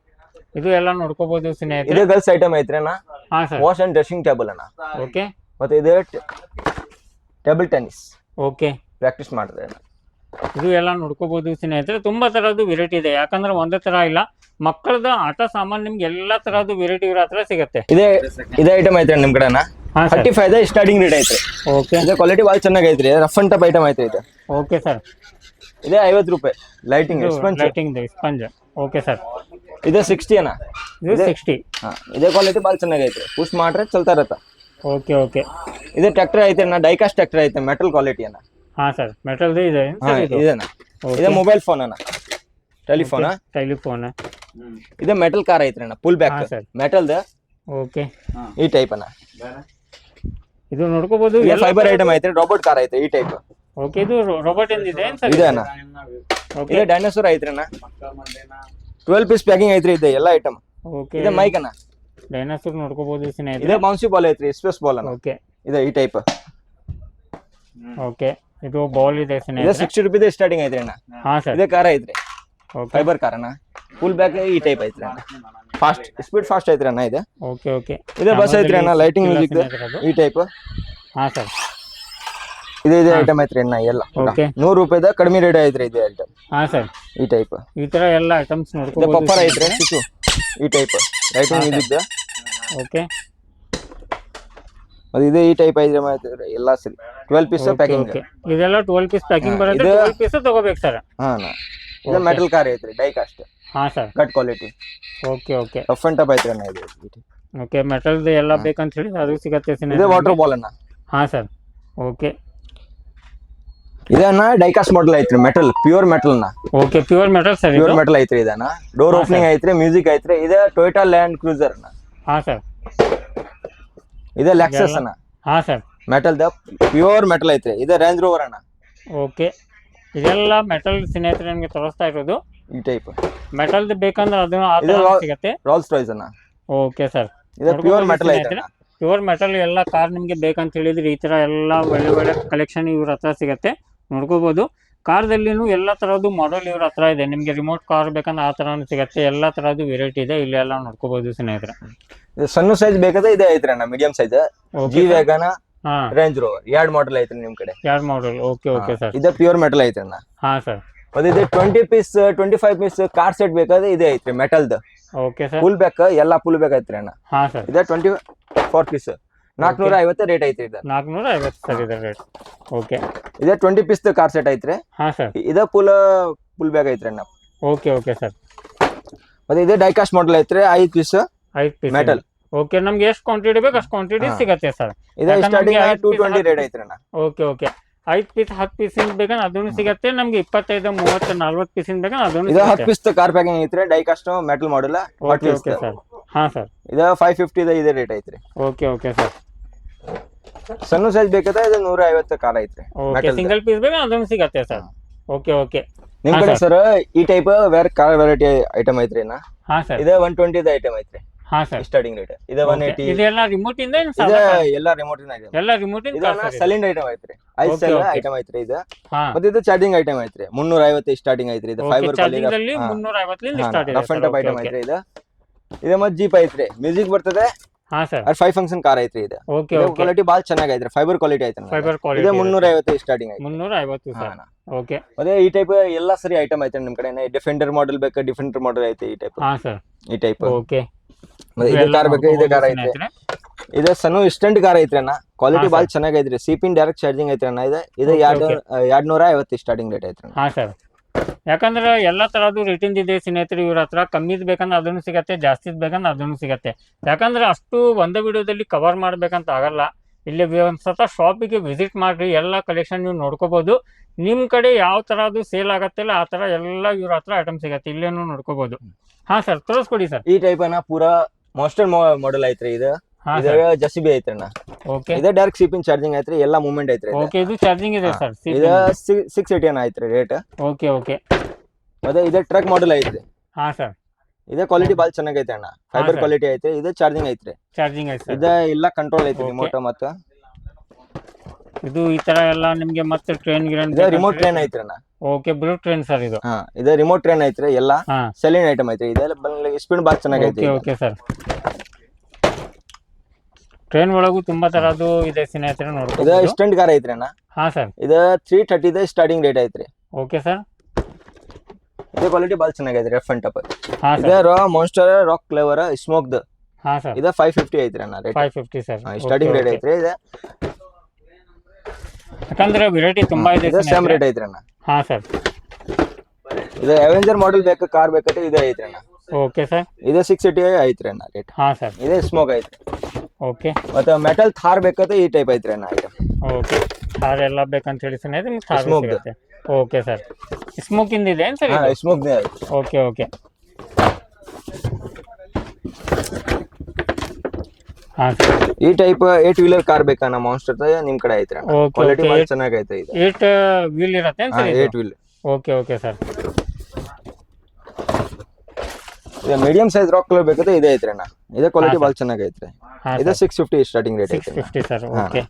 ಇದು ಎಲ್ಲ ನೋಡ್ಕೋಬಹುದು ಸ್ನೇಹಿತರೆ. ಇದು ಗರ್ಲ್ಸ್ ಐಟಮ್ ಐತ್ರಿ ಅಣ್ಣ. ಹಾ sir wash and dressing table ಅಣ್ಣ. ಓಕೆ ಮತ್ತೆ ಇದು ಟೇಬಲ್ ಟೆನಿಸ್ ಓಕೆ ಪ್ರಾಕ್ಟೀಸ್ ಮಾಡಿದ್ರೆ ಅಣ್ಣ. ಇದು ಎಲ್ಲ ನೋಡ್ಕೋಬಹುದು ಸ್ನೇಹಿತರೆ. ತುಂಬಾ ಥರದ್ದು ವೆರೈಟಿ ಇದೆ. ಯಾಕಂದ್ರೆ ಒಂದೇ ತರ ಇಲ್ಲ. ಮಕ್ಕಳದ ಆಟ ಸಾಮಾನು ನಿಮ್ಗೆ ಎಲ್ಲಾ ತರದ್ದು ವೆರೈಟಿ ಹತ್ರ ಸಿಗುತ್ತೆ. ಇದೇ ಇದೇ ಐಟಮ್ ಐತೆ ನಿಮ್ ಕಡೆ ಹಾ sir. Thirty five starting rate ಐತ್ರಿ. ಓಕೆ ಇದು ಕ್ವಾಲಿಟಿ ಭಾಳ ಚೆನ್ನಾಗಿ ಐತ್ರಿ ರಫ್ ಅಂಡ್ ಟಪ್ ಐಟಮ್ ಐತೆ ಇದು. ಓಕೆ ಸರ್ ಇದೇ ಐವತ್ತು ರೂಪಾಯಿ. Lighting sponge lighting sponge okay sir ಇದು ಸಿಕ್ಸ್ಟಿ ಅನ್ನ ಇದು. ಸಿಕ್ಸ್ಟಿ ಹಾಂ ಇದೇ ಕ್ವಾಲಿಟಿ ಭಾಳ ಚೆನ್ನಾಗಿ ಐತ್ರಿ ಪುಷ್ ಮಾಡ್ರೆ ಚಲ್ತಾ ಇರತ್ತ. ಓಕೆ ಓಕೆ ಇದು ಟ್ರ್ಯಾಕ್ಟರ್ ಐತೆ ಅಣ್ಣ. ಡೈಕಾಸ್ಟ್ ಟ್ರ್ಯಾಕ್ಟರ್ ಐತೆ ಮೆಟಲ್ ಕ್ವಾಲಿಟಿ ಅಣ್ಣ. ಹಾ ಸರ್ ಮೆಟಲ್ ಇದೆ. ಇದೇನ? Okay. ಮೊಬೈಲ್ ಫೋನ್ ಅಣ್ಣ. ಟೆಲಿಫೋನ್ ಟೆಲಿಫೋನ್ ಇದೆ ಮೆಟಲ್ ಕಾರ್ ಐತ್ರಿ ಅಣ್ಣ ಫುಲ್ ಬ್ಯಾಕ್ ಸರ್. ಮೆಟಲ್ ಮೆಟಲ್ದ ಓಕೆ ಈ ಟೈಪ್ ಅಣ್ಣ. ಇದು ನೋಡ್ಕೋಬಹುದು ಇದು ಫೈಬರ್ ಐಟಮ್ ಐತ್ರಿ ರೋಬೋಟ್ ಕಾರ್ ಐತೆ ಈ ಟೈಪ್ ಓಕೆ ಇದು ರೋಬೋಟ್ ಇದೆ ಸರ್ ಇದೆ? ಅಣ್ಣ. ಓಕೆ ಇದು ಡೈನೋಸರ್ ಐತ್ರಿ ಅಣ್ಣ. ಟ್ವೆಲ್ ಪೀಸ್ ಪ್ಯಾಕಿಂಗ್ ಐತ್ರಿ ಇದೆ ಎಲ್ಲ ಐಟಮ್ ಓಕೆ ಇದೆ ಮೈಕ್ ಅಣ್ಣ. ಡೈನೋಸರ್ ನೋಡ್ಕೋಬಹುದು ಸ್ನೇಹಿತರೆ. ಇದೆ ಬೌನ್ಸಿ ಬಾಲ್ ಐತ್ರಿ ಸ್ಪೇಸ್ ಬಾಲ್ ಅಣ್ಣ. ಓಕೆ ಇದೆ ಈ ಟೈಪ್ ಓಕೆ ಇದು ಬೌಲ್ ಇದೆ ಸಿಕ್ಸ್ಟಿ ರುಪೀಸ್ ಸ್ಟಾರ್ಟಿಂಗ್ ಐತ್ರಿ ಅಣ್ಣ. ಹಾ ಸರ್ ಇದೇ ಕಾರ ಐತ್ರಿ. ಓಕೆ ಫೈಬರ್ ಕಾರ್ ಅಣ್ಣ. ಫುಲ್ ಬ್ಯಾಕ್ ಈ ಟೈಪ್ ಐತ್ರಿ ಅಣ್ಣ. ಫಾಸ್ಟ್ ಸ್ಪೀಡ್ ಫಾಸ್ಟ್ ಐತ್ರಿ ಅಣ್ಣ ಇದೆ. ಓಕೆ ಓಕೆ ಇದೇ ಬಸ್ ಐತ್ರಿ ಅಣ್ಣ ಲೈಟಿಂಗ್ ಮ್ಯೂಸಿಕ್ ಈ ಟೈಪ್ ಹಾ ಸರ್ ಇದೇ ಇದೆ ಐಟಮ್ ಐತ್ರಿ ಅಣ್ಣ ಎಲ್ಲ. ಓಕೆ ನೂರು ರೂಪಾಯಿದ ಕಡಿಮೆ ರೇಟ್ ಐತ್ರಿ ಇದೆ ಐಟಮ್ ಹಾ ಸರ್ ಈ ಟೈಪ್ ಈ ತರ ಎಲ್ಲ ಐಟಮ್ಸ್ ನೋಡ್ಕೊಂಡು ಪಪ್ಪರ್ ಐತ್ರಿ ಈ ಟೈಪ್ ಲೈಟಿಂಗ್ ಮ್ಯೂಸಿಕ್ ಓಕೆ ಅದು ಇದೆ ಈ ಟೈಪ್ ಐದ್ರೆ ಮಾಡ್ತಿದ್ರೆ ಎಲ್ಲ ಸರಿ. ಟ್ವೆಲ್ ಪೀಸ್ ಪ್ಯಾಕಿಂಗ್ ಓಕೆ ಇದೆಲ್ಲ ಟ್ವೆಲ್ ಪೀಸ್ ಪ್ಯಾಕಿಂಗ್ ಬರುತ್ತೆ ಇದು- ಟ್ವೆಲ್ ಪೀಸ್ ತಗೋಬೇಕು ಸರ್ ಹಾ ನಾ ಇದು ಮೆಟಲ್ ಕಾರ್ ಐತ್ರಿ ಡೈ ಕಾಸ್ಟ್ ಹಾ sir cut quality okay okay tough and tough ಐತ್ರಿ ಅಣ್ಣ ಇದು. ಓಕೆ ಮೆಟಲ್ದು ಎಲ್ಲ ಬೇಕಂತ ಹೇಳಿ ಅದು ಸಿಗತ್ತೆ ಇದು ಸ್ನೇಹಿತರೆ ವಾಟರ್ ಬಾಲ್ ಅಣ್ಣ. ಹಾ ಸರ್ ಓಕೆ ಇದನ್ನ ಡೈಕಾಸ್ಟ್ ಮಾಡಲ್ ಐತ್ರಿ metal pure ಮೆಟಲ್ನ okay pure metal sir pure metal ಐತ್ರಿ ಇದನ್ನ ಡೋರ್ ಹಾ, ಓಪನಿಂಗ್ ಐತ್ರಿ ಮ್ಯೂಸಿಕ್ ಐತ್ರಿ ಇದು ಟೊಯೋಟಾ ಲ್ಯಾಂಡ್ ಕ್ರೂಸರ್ ಅಣ್ಣ. ಹಾ ಸರ್ ಇದು ಲೆಕ್ಸಸ್ ಅಣ್ಣ. ಹಾ ಸರ್. ಮೆಟಲ್ ದ ಪ್ಯೂರ್ ಮೆಟಲ್ ಐತ್ರಿ. ಇದೆ ರೇಂಜ್ ರೋವರ್ ಅಣ್ಣ. ಓಕೆ. ಇದೆಲ್ಲ ಮೆಟಲ್ ಸ್ನೇಹಿತರೆ ನಿಮಗೆ ತೋರಿಸ್ತಾ ಇರೋದು. ಈ ಟೈಪ್ ಮೆಟಲ್ ಬೇಕಂದ್ರೆ ಅದು ಆ ತರ ಥರ ಸಿಗತ್ತೆ. ರಾಲ್ಸ್ ರಾಯ್ಸ್ ಅಣ್ಣ. Okay sir. ಇದು ಪ್ಯೂರ್ ಮೆಟಲ್ ಐತೆ ಪ್ಯೂರ್ ಮೆಟಲ್ ಎಲ್ಲ ಕಾರ್ ನಿಮಗೆ ಬೇಕಂತ ಹೇಳಿದ್ರೆ ಈ ತರ ಎಲ್ಲ ಒಳ್ಳೆ ಒಳ್ಳೆ ಕಲೆಕ್ಷನ್ ಇವ್ರ ಹತ್ರ ಸಿಗತ್ತೆ. ನೋಡ್ಕೋಬೋದು. ಕಾರ್ದಲ್ಲಿನೂ ಎಲ್ಲ ಥರದ್ದು ಮಾಡೆಲ್ ಇವ್ರ ಹತ್ರ ಇದೆ. ನಿಮಗೆ ರಿಮೋಟ್ ಕಾರ್ ಬೇಕಂದ್ರೆ ಆ ಥರನೂ ಸಿಗತ್ತೆ. ಎಲ್ಲ ಥರದ್ದು ವೆರೈಟಿ ಇದೆ. ಇಲ್ಲಿ ಎಲ್ಲ ನೋಡ್ಕೋಬಹುದು ಸ್ನೇಹಿತರೆ. ಸಣ್ಣ ಸೈಜ್ ಬೇಕಾದ್ರೆ ಇದೇ ಐತ್ರಿ ಅಣ್ಣ medium size G wagon Range Rover ಎರಡ್ ಮಾಡೆಲ್ ಐತ್ರಿ ನಿಮ್ ಕಡೆ. ಎರಡು ಮಾಡೆಲ್ ಓಕೆ ಓಕೆ ಸರ್ ಇದೇ ಪ್ಯೂರ್ ಮೆಟಲ್ ಐತ್ರಿ ಅಣ್ಣ. ಹಾ ಸರ್ ಮತ್ತೆ ಇದು twenty piece twenty five piece car set ಬೇಕಾದ್ರೆ ಇದೇ ಐತ್ರಿ ಮೆಟಲ್ದು ಓಕೆ ಸರ್ ಫುಲ್ ಬ್ಯಾಕ್ ಎಲ್ಲ ಫುಲ್ ಬ್ಯಾಕ್ ಐತ್ರಿ ಅಣ್ಣ. ಹಾ ಸರ್ ಇದೆ ಟ್ವೆಂಟಿ ಫೋರ್ ಪೀಸ್ ನಾಲ್ಕುನೂರ ಐವತ್ತು ರೇಟ್ ಐತ್ರಿ ಇದು. ನಾಲ್ಕುನೂರ ಐವತ್ತು ಸರ್ ಇದೆ ರೇಟ್ ಓಕೆ ಇದೆ ಟ್ವೆಂಟಿ ಪೀಸ್ ಕಾರ್ ಸೆಟ್ ಐತ್ರಿ. ಹಾ ಸರ್ ಇದ ಫುಲ್ ಫುಲ್ ಬ್ಯಾಗ್ ಐತ್ರಿ ಅಣ್ಣ. ಓಕೆ ಓಕೆ ಸರ್ ಮತ್ತೆ ಇದೇ ಡೈಕಾಸ್ಟ್ ಮಾಡೆಲ್ ಐತ್ರಿ ಐದು ಪೀಸ್ ಐದು ಪೀಸ್ ಮೆಟಲ್ ಓಕೆ ನಮ್ಗೆ ಎಷ್ಟು ಕ್ವಾಂಟಿಟಿ ಬೇಕು ಅಷ್ಟು ಕ್ವಾಂಟಿಟಿ. ಸಿಗತ್ತೆ ಸರ್ ಇದೆ ಸ್ಟಾರ್ಟಿಂಗ್ ಟೂ ಟ್ವೆಂಟಿ ರೇಟ್ ಐತ್ರಿ ಅಣ್ಣ. ಓಕೆ ಓಕೆ ಐದು ಪೀಸ್ ಹತ್ತು ಪೀಸ್ ಬೇಕಂದ್ರೆ ಅದನ್ನು ಸಿಗತ್ತೆ ನಮ್ಗೆ ಇಪ್ಪತ್ತೈದು ಮೂವತ್ತು ನಲ್ವತ್ತು ಪೀಸ್ ಬೇಕಂದ್ರೆ ಅದನ್ನು ಇದು ಹತ್ತು ಪೀಸ್ ಕಾರ್ ಪ್ಯಾಕಿಂಗ್ ಐತ್ರಿ diecast metal model okay okay sir ಹಾ ಸರ್ ಇದು ಫೈವ್ ಫಿಫ್ಟಿ ಇದೇ ರೇಟ್ ಐತ್ರಿ. ಓಕೆ ಓಕೆ ಸರ್ ಸಣ್ಣ ಸೈಜ್ ಬೇಕಾದ್ರೆ ಇದು ನೂರ ಐವತ್ತು ಕಾಲ ಐತ್ರಿ. ಓಕೆ ಸಿಂಗಲ್ ಪೀಸ್ ಬೇಕು ಅದನ್ನು ಸಿಗತ್ತೆ ಸರ್ ಓಕೆ ಓಕೆ ನಿಮ್ ಕಡೆ ಸರ್ ಈ ಟೈಪ್ ಬೇರೆ ಕಾರ್ ವೆರೈಟಿ ಐಟಮ್ ಐತ್ರಿ ನಾ ಹಾ ಸರ್ ಇದೆ ಒನ್ ಟ್ವೆಂಟಿ ಐಟಮ್ ಐತ್ರಿ. ಹಾ ಸರ್ ಸ್ಟಾರ್ಟಿಂಗ್ ರೇಟ್ ಇದೆ ಒನ್ ಏಯ್ಟಿ ಇದೆಲ್ಲ ರಿಮೋಟ್ ಇಂದ ಎಲ್ಲ ರಿಮೋಟ್ ಎಲ್ಲ ರಿಮೋಟ್ ಇಂದ ಇದು car sir ಇದು. ಸೈಲೆಂಟ್ ಐಟಮ್ ಐತ್ರಿ. ಐದು ಸೆಲ್ ಐಟಮ್ ಐತ್ರಿ ಇದು. ಮತ್ತೆ ಇದು ಚಾರ್ಜಿಂಗ್ ಐಟಮ್ ಐತ್ರಿ. ಮುನ್ನೂರ ಐವತ್ತು ಸ್ಟಾರ್ಟಿಂಗ್ ಐತ್ರಿ ಇದು. ಫೈಬರ್ ಚಾರ್ಜಿಂಗ್ ಅಲ್ಲಿ ಮುನ್ನೂರ ಐವತ್ತರಿಂದ ಸ್ಟಾರ್ಟ್ ಇದೆ ರಫ್ ಅಂಡ್ ಟಪ್ ಐಟಮ್ ಐತ್ರಿ ಇದು. ಇದೆ ಮತ್ತೆ ಜೀಪ್ ಐತ್ರಿ. ಮ್ಯೂಸಿಕ್ ಬರ್ತದೆ. ಹಾ ಸರ್. ಅದು ಫೈವ್ ಫಂಕ್ಷನ್ ಕಾರ್ ಐತ್ರಿ ಇದು. ಓಕೆ ಓಕೆ ಕ್ವಾಲಿಟಿ ಚೆನ್ನಾಗಿ ಚೆನ್ನಾಗೈತ್ರಿ. ಫೈಬರ್ ಕ್ವಾಲಿಟಿ ಐತೆ ಫೈಬರ್ ಇದು ಕ್ವಾಲಿಟಿ ಮುನ್ನೂರ ಐವತ್ತು ಸ್ಟಾರ್ಟಿಂಗ್ ಐತಿ ಮುನ್ನೂರ ಐವತ್ತು ಸರ್ ಓಕೆ ಅದೇ ಈ ಟೈಪ್ ಎಲ್ಲ ಸರಿ ಐಟಮ್ ಐತೆ ನಿಮ್ ಕಡೆ ಡಿಫೆಂಡರ್ ಮಾಡೆಲ್ ಬೇಕಾ? ಡಿಫೆಂಡರ್ ಮಾಡೆಲ್ ಐತೆ ಈ ಟೈಪ್ ಹಾ ಸರ್. ಈ ಟೈಪ್ ಓಕೆ ಇದು ಕಾರ್ ಬೇಕಾ? ಇದು ಕಾರ್ ಐತೆ. ಇದು ಸಣ್ಣ ಇಸ್ಟೆಂಟ್ ಕಾರ್ ಐತ್ರಿ ಅಣ್ಣ. ಕ್ವಾಲಿಟಿ ಬಾಲ್ ಚೆನ್ನಾಗಿ ಚೆನ್ನಾಗೈತ್ರಿ. ಸಿಪಿನ್ ಡೈರೆಕ್ಟ್ ಚಾರ್ಜಿಂಗ್ ಐತ್ರಿ ಅಣ್ಣ. ಇದೆ ಇದು Okay, ಎರಡ್ okay. ಎರಡ್ ನೂರ ಐವತ್ತು ಸ್ಟಾರ್ಟಿಂಗ್ ರೇಟ್ ಐತ್ರಿ ಹಾ ಸರ್. ಯಾಕಂದ್ರೆ ಎಲ್ಲ ತರದ್ದು ರೇಟಿಂದ ಇದೆ, ಸ್ನೇಹಿತರು, ಇವ್ರ ಹತ್ರ ಕಮ್ಮಿದ್ ಬೇಕಂದ್ರೆ ಅದನ್ನು ಸಿಗತ್ತೆ, ಜಾಸ್ತಿದ್ ಬೇಕಂದ್ರೆ ಅದನ್ನು ಸಿಗತ್ತೆ. ಯಾಕಂದ್ರೆ ಅಷ್ಟು ಒಂದೇ ವಿಡಿಯೋದಲ್ಲಿ ಕವರ್ ಮಾಡ್ಬೇಕಂತ ಆಗಲ್ಲ. ಇಲ್ಲಿ ಒಂದು ಒಂದ್ಸತ ಶಾಪಿಗೆ ವಿಸಿಟ್ ಮಾಡ್ರಿ, ಎಲ್ಲ ಕಲೆಕ್ಷನ್ ನೀವು ನೋಡ್ಕೋಬಹುದು ನಿಮ್ ಕಡೆ ಯಾವ ಥರದ್ದು ಸೇಲ್ ಆಗತ್ತಿಲ್ಲ ಆ ತರ ಎಲ್ಲ ಇವ್ರ ಹತ್ರ ಐಟಮ್ ಸಿಗತ್ತೆ. ಇಲ್ಲೇನು ನೋಡ್ಕೋಬಹುದು ಹಾ ಸರ್ ತೋರಿಸ್ಕೊಡಿ ಸರ್ ಈ ಟೈಪ್ ಪೂರಾ ಮಾಸ್ಟರ್ ಮಾಡೆಲ್ ಐತ್ರಿ ಇದು. ಹಾ ಇದು ಸರ್. ಜಸಿಬಿ ಐತ್ರಿ ಅಣ್ಣ. ಓಕೆ ಇದೆ ಡೈರೆಕ್ಟ್ ಸಿಪಿನ್ ಚಾರ್ಜಿಂಗ್ ಐತ್ರಿ ಎಲ್ಲ ಮೂವ್ಮೆಂಟ್ ಐತ್ರಿ ಇದು. ಓಕೆ ಇದು ಚಾರ್ಜಿಂಗ್ ಇದೆ ಸರ್ ಇದು ಸಿಕ್ಸ್ ಏಟಿ ಅನ್ನ ಐತ್ರಿ ರೇಟ್ ಓಕೆ ಓಕೆ ಮತ್ತೆ ಇದೆ ಟ್ರಕ್ ಮಾಡೆಲ್ ಐತ್ರಿ. ಹಾ ಸರ್. ಇದೇ ಕ್ವಾಲಿಟಿ ಭಾಳ ಚೆನ್ನಾಗೈತೆ ಅಣ್ಣ. ಫೈಬರ್ ಕ್ವಾಲಿಟಿ ಐತೆ ಇದು ಚಾರ್ಜಿಂಗ್ ಐತ್ರಿ. ಚಾರ್ಜಿಂಗ್ ಐತೆ ಇದ ಎಲ್ಲ ಕಂಟ್ರೋಲ್ ಐತ್ರಿ Okay. ರಿಮೋಟ್ ಮತ್ತ. ಇದು ಈ ತರ ಎಲ್ಲ ನಿಮ್ಗೆ ಮತ್ತೆ ಟ್ರೈನ್ ಗಿರನ್ ಇದು ರಿಮೋಟ್ ಟ್ರೈನ್ ಐತ್ರಿ ಅಣ್ಣ. ಓಕೆ ಬ್ಲೂ ಟ್ರೈನ್ ಸರ್ ಇದು. ಹಾ ಇದೆ ರಿಮೋಟ್ ಟ್ರೈನ್ ಐತ್ರಿ ಎಲ್ಲ ಸೆಲಿನ್ ಐಟಮ್ ಐತ್ರಿ. ಇದೆಲ್ಲ ಸ್ಪೀಡ್ ಭಾಳ ಚೆನ್ನಾಗೈತೆ ಓಕೆ ಓಕೆ ಸರ್ ಟ್ರೈನ್ ಒಳಗೂ ತುಂಬಾ ತರದ್ದು ಇದೆ ಸ್ನೇಹಿತರೆ ಇದು ನೋಡ್ಕೋಬಹುದು ಸ್ಟಂಟ್ ಕಾರ್ ಐತ್ರಿ ಅಣ್ಣ. ಹಾ ಸರ್. ಇದು ತ್ರೀ ದೇ ಸ್ಟಾರ್ಟಿಂಗ್ ರೇಟ್ ಐತ್ರಿ. Okay sir. ಇದು ಕ್ವಾಲಿಟಿ ಭಾಳ ಚೆನ್ನಾಗೈತ್ರಿ ರಫ್ ಅಂಡ್ ಟಪ್ ಹಾ ಇದು sir raw monster rock flavour smoked ಹಾ ಸರ್. ಇದು ಫೈವ್ ಫಿಫ್ಟಿ ಐತ್ರಿ ಅಣ್ಣ rate five fifty sir. Starting rate ಐತ್ರಿ. ಇದು ಯಾಕಂದ್ರೆ ವೆರೈಟಿ ತುಂಬಾ ಇದೆ ಇದು ಸೇಮ್. ರೇಟ್ ಐತ್ರಿ ಅಣ್ಣ. ಹಾ ಸರ್. ಇದು ಅವೆಂಜರ್ ಮಾಡೆಲ್ ಬೇಕು ಕಾರ್ ಬೇಕಂದ್ರೆ ಇದು ಐತ್ರಿ ಅಣ್ಣ. Okay sir. ಇದು ಸಿಕ್ಸ್ ಏಟಿ ಐತ್ರಿ ಅಣ್ಣ ರೇಟ್ ಹಾ ಸರ್. ಇದೇ ಸ್ಮೋಕ್ ಐತ್ರಿ. ಓಕೆ ಮತ್ತೆ ಮೆಟಲ್ ಥಾರ್ ಬೇಕಾದ್ರೆ ಈ ಟೈಪ್ ಐತ್ರಿ ಅಣ್ಣ ಐಟಮ್ ಓಕೆ ಥಾರ್ ಎಲ್ಲ ಬೇಕಂತ ಹೇಳಿ ಸ್ನೇಹಿತರೆ ನಿಮ್ಗೆ ಥಾರ್ Smoke ಸಿಗುತ್ತೆ. ಓಕೆ ಸರ್ ಸ್ಮೋಕಿಂದ ಇದೆ ಏನು ಸರ್ ಹಾ ಸ್ಮೋಕ್ ಓಕೆ ಓಕೆ ಹಾಂ ಸರ್ ಈ ಟೈಪ್ ಏಟ್ ವೀಲರ್ ಕಾರ್ ಬೇಕಣ್ಣ ಮಾನ್ಸ್ಟರ್ ನಿಮ್ಮ ಕಡೆ ಐತ್ರಿ Okay, ಕ್ವಾಲಿಟಿ okay. ಚೆನ್ನಾಗಿ ಚೆನ್ನಾಗೈತೆ ಇದು. ಏಟ್ ವೀಲ್ ಇರತ್ತೆ ಹಾ sir eight wheel okay okay sir ಇದು ಮೀಡಿಯಂ ಸೈಜ್ ರಾಕ್ ಕಲರ್ ಬೇಕಾದ್ರೆ ಇದೇ ಐತ್ರಿ ಅಣ್ಣ. ಇದೇ ಕ್ವಾಲಿಟಿ ಬಹಳ ಭಾಳ ಚೆನ್ನಾಗೈತ್ರಿ. ಇದೇ ಇದು ಸಿಕ್ಸ್ ಫಿಫ್ಟಿ ಸ್ಟಾರ್ಟಿಂಗ್ ರೇಟ್ ಐತ್ರಿ ಫಿಫ್ಟಿ ಸರ್ ಓಕೆ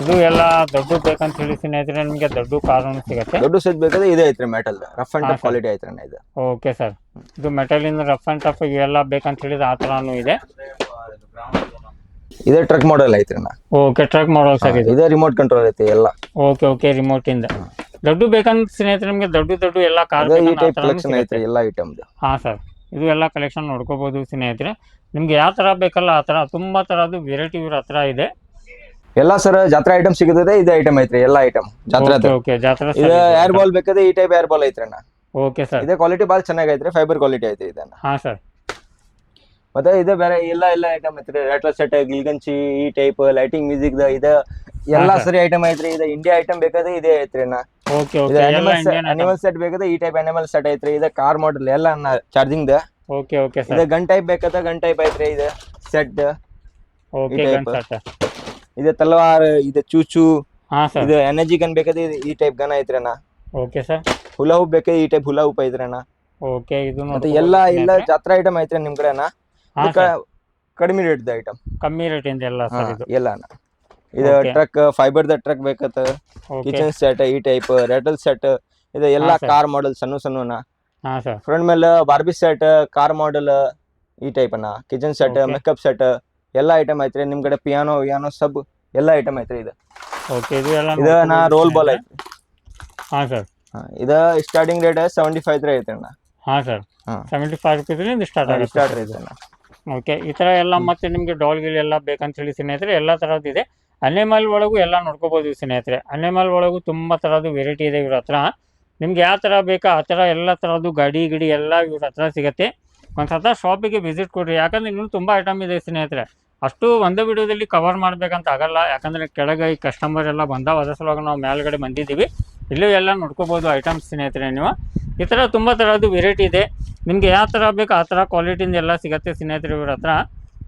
ಇದು ಎಲ್ಲ ದೊಡ್ಡ ಬೇಕಂತ ಹೇಳಿ ಸ್ನೇಹಿತರೆ ನಿಮಗೆ ದೊಡ್ಡ ಕಾರಣ ಸಿಗುತ್ತೆ? ದೊಡ್ಡ ಸೈಜ್ ಬೇಕಾದ್ರೆ ಇದೇ ಐತ್ರಿ metal rough and tough. Quality ಐತ್ರಿ ಅಣ್ಣ ಇದು. Okay sir. ಇದು ಮೆಟಲ್ ಇಂದ ರಫ್ ಅಂಡ್ ಟಫ್ ಇವೆಲ್ಲ ಬೇಕಂತ ಹೇಳಿದ್ರೆ ಆ ಥರನೂ ಇದೆ. ಇದೇ ಟ್ರಕ್ ಮಾಡೆಲ್ ಐತ್ರಿ ಅಣ್ಣ. ಓಕೆ ಟ್ರಕ್ ಮಾಡೆಲ್ ಸರ್ ಇದು. ಇದೇ ರಿಮೋಟ್ ಕಂಟ್ರೋಲ್ ಐತಿ ಎಲ್ಲ. ಓಕೆ ಓಕೆ ರಿಮೋಟ್ ಇಂದ. ದೊಡ್ಡ ಬೇಕಂತ ಸ್ನೇಹಿತರೆ ನಿಮಗೆ ದೊಡ್ಡ ದೊಡ್ಡ ಎಲ್ಲ ಕಾರ್ ಅದೇ ಈ ಟೈಪ್ ಕಲೆಕ್ಷನ್ ಐತ್ರಿ ಎಲ್ಲ ಐಟಮ್ ಹಾಂ ಸರ್ ಇದು ಎಲ್ಲ ಕಲೆಕ್ಷನ್ ನೋಡ್ಕೋಬಹುದು ಸ್ನೇಹಿತರೆ. ನಿಮ್ಗೆ ಯಾವ ತರ ಬೇಕಲ್ಲ ಆ ತರ ತುಂಬಾ ತರದ್ದು ವೆರೈಟಿ ಇವ್ರ ಹತ್ರ ಇದೆ. ಎಲ್ಲ ಸರ್ ಜಾತ್ರಾ ಐಟಮ್ ಸಿಗುತ್ತದೆ ಇದೇ ಐಟಮ್ ಐತ್ರಿ ಎಲ್ಲ ಐಟಮ್ ಜಾತ್ರಾ ಓಕೆ ಜಾತ್ರೆ ಇದು ಏರ್ ಬಾಲ್ ಬೇಕಾದ್ರೆ ಈ ಟೈಪ್ ಏರ್ ಬಾಲ್ ಐತ್ರಿ ಅಣ್ಣ. ಓಕೆ ಸರ್ ಇದೇ ಕ್ವಾಲಿಟಿ ಭಾಳ ಚೆನ್ನಾಗೈತ್ರಿ ಫೈಬರ್ ಕ್ವಾಲಿಟಿ ಐತೆ ಇದನ್ನ ಹಾ ಸರ್ ಮತ್ತೆ ಇದು ಬೇರೆ ಎಲ್ಲ ಎಲ್ಲ ಐಟಮ್ ಐತ್ರಿ ರೆಟ್ಲ ಸೆಟ್ ಗಿಲ್ಗಂಚಿ ಈ ಟೈಪ್ ಲೈಟಿಂಗ್ ಮ್ಯೂಸಿಕ್ ದ ಎಲ್ಲಾ. ಸರಿ ಐಟಮ್ ಐತ್ರಿ ಇದು ಇಂಡಿಯಾ ಐಟಮ್ ಬೇಕಾದ್ರೆ ಇದೇ ಐತ್ರಿ ಅಣ್ಣ. ಓಕೆ ಓಕೆ ಎಲ್ಲ ಅನಿಮಲ್ ಇಂಡಿಯನ್ ಅನಿಮಲ್ ಸೆಟ್ ಬೇಕಾದ್ರೆ ಈ ಟೈಪ್ ಅನಿಮಲ್ ಸೆಟ್ ಐತ್ರಿ. ಇದು ಕಾರ್ ಮಾಡೆಲ್ ಎಲ್ಲ ಚಾರ್ಜಿಂಗ್ ಓಕೆ ಓಕೆ ಇದು ಸರ್ ಗನ್ ಟೈಪ್ ಬೇಕಾದ್ರೆ ಗನ್ ಟೈಪ್ ಐತ್ರಿ ಇದು. Set okay gun. ಸರ್ ಇದು ತಲವಾರ್ ಇದು ಚೂಚು ಹಾಂ ಸರ್ ಇದು ಎನರ್ಜಿ ಗನ್ ಬೇಕಾದ್ರೆ ಈ ಟೈಪ್ ಗನ್ ಐತ್ರಿ ಅಣ್ಣ. ಓಕೆ ಸರ್ ಹುಲ ಹೂಪ್ ಬೇಕಾದ್ರೆ ಈ ಟೈಪ್ ಹುಲಾ ಹೂಪ್ ಐತ್ರಿ ಅಣ್ಣ. ಓಕೆ ಇದು ಮತ್ತೆ ಎಲ್ಲ ಎಲ್ಲ. ಜಾತ್ರಾ ಐಟಮ್ ಐತ್ರಿ ನಿಮ್ ಕಡೆ ಅಣ್ಣ. ಸರ್ ಕಡಿಮೆ ರೇಟ್ ಐಟಮ್ ಕಮ್ಮಿ ರೇಟ್ ಎಲ್ಲ ಸರ್ ಇದು. ಎಲ್ಲ ಅಣ್ಣ. ಇದು ಟ್ರಕ್ ಫೈಬರ್ ದ ಟ್ರಕ್ ಬೇಕತ್ತ ಕಿಚನ್ ಸೆಟ್ ಈ ಟೈಪ್ ರೆಟಲ್ ಸೆಟ್ ಇದು ಎಲ್ಲಾ ಕಾರ್ ಮಾಡೆಲ್ ಸಣ್ಣ ಸಣ್ಣ ಫ್ರಂಟ್ ಮೇಲೆ ಬಾರ್ಬಿ ಸೆಟ್ ಕಾರ್ ಮಾಡೆಲ್ ಈ ಟೈಪ್ ಅನ್ನ. ಕಿಚನ್ ಸೆಟ್ ಮೇಕಪ್ ಸೆಟ್ ಎಲ್ಲಾ ಐಟಮ್ ಐತ್ರಿ. ನಿಮ್ ಕಡೆ ಪಿಯಾನೋ ವಿಯಾನೋ ಸಬ್ ಎಲ್ಲಾ ಐಟಮ್ ಐತ್ರಿ ಇದು. ನಾ ರೋಲ್ ಬಾಲ್ ಐತಿ ಇದ ಸರ್ ಹಾ, ಇದು starting rate seventy five three ಐತ್ರಿ ಅಣ್ಣ. ಹಾ ಸರ್. ಸೆವೆಂಟಿ ಫೈವ್ ಸ್ಟಾರ್ಟ್ ಆಗುತ್ತೆ ಸ್ಟಾರ್ಟ್ ಐತ್ರಿ ಅಣ್ಣ. ಓಕೆ ಈ ಥರ ಎಲ್ಲ ಮತ್ತೆ ನಿಮಗೆ ಡಾಲ್ ಗಿಲ್ ಎಲ್ಲ ಬೇಕಂತ ಹೇಳಿ ಸ್ನೇಹಿತರೆ ಎಲ್ಲ ಥರದ್ದು ಇದೆ. ಅನಿಮಲ್ ಒಳಗೂ ಎಲ್ಲ ನೋಡ್ಕೋಬೋದು ಸ್ನೇಹಿತರೆ. ಅನಿಮಲ್ ಒಳಗೂ ತುಂಬ ಥರದ್ದು ವೆರೈಟಿ ಇದೆ ಇವ್ರ ಹತ್ರ. ನಿಮ್ಗೆ ಯಾವ ಥರ ಬೇಕಾ ಆ ಥರ ಎಲ್ಲ ಥರದ್ದು ಗಾಡಿ ಗಿಡಿ ಎಲ್ಲ ಇವ್ರ ಹತ್ರ ಸಿಗುತ್ತೆ. ಒಂದು ಸತ ಶಾಪಿಗೆ ವಿಸಿಟ್ ಕೊಡ್ರಿ. ಯಾಕಂದ್ರೆ ಇನ್ನೂ ತುಂಬ ಐಟಮ್ ಇದೆ ಸ್ನೇಹಿತರೆ. ಅಷ್ಟು ಒಂದೇ ವಿಡಿಯೋದಲ್ಲಿ ಕವರ್ ಮಾಡ್ಬೇಕಂತ ಆಗಲ್ಲ. ಯಾಕಂದರೆ ಕೆಳಗೆ ಈ ಕಸ್ಟಮರ್ ಎಲ್ಲ ಬಂದಾವ, ಅದರ ಸಲುವಾಗಿ ನಾವು ಮೇಲ್ಗಡೆ ಬಂದಿದ್ದೀವಿ. ಇಲ್ಲೂ ಎಲ್ಲ ನೋಡ್ಕೋಬೋದು ಐಟಮ್ಸ್ ಸ್ನೇಹಿತರೆ ನೀವು. ಈ ಥರ ತುಂಬ ಥರದ್ದು ವೆರೈಟಿ ಇದೆ. ನಿಮಗೆ ಯಾವ ಥರ ಬೇಕು ಆ ಥರ ಕ್ವಾಲಿಟಿಯಿಂದ ಎಲ್ಲ ಸಿಗುತ್ತೆ ಸ್ನೇಹಿತರೆ ಇವ್ರ ಹತ್ರ.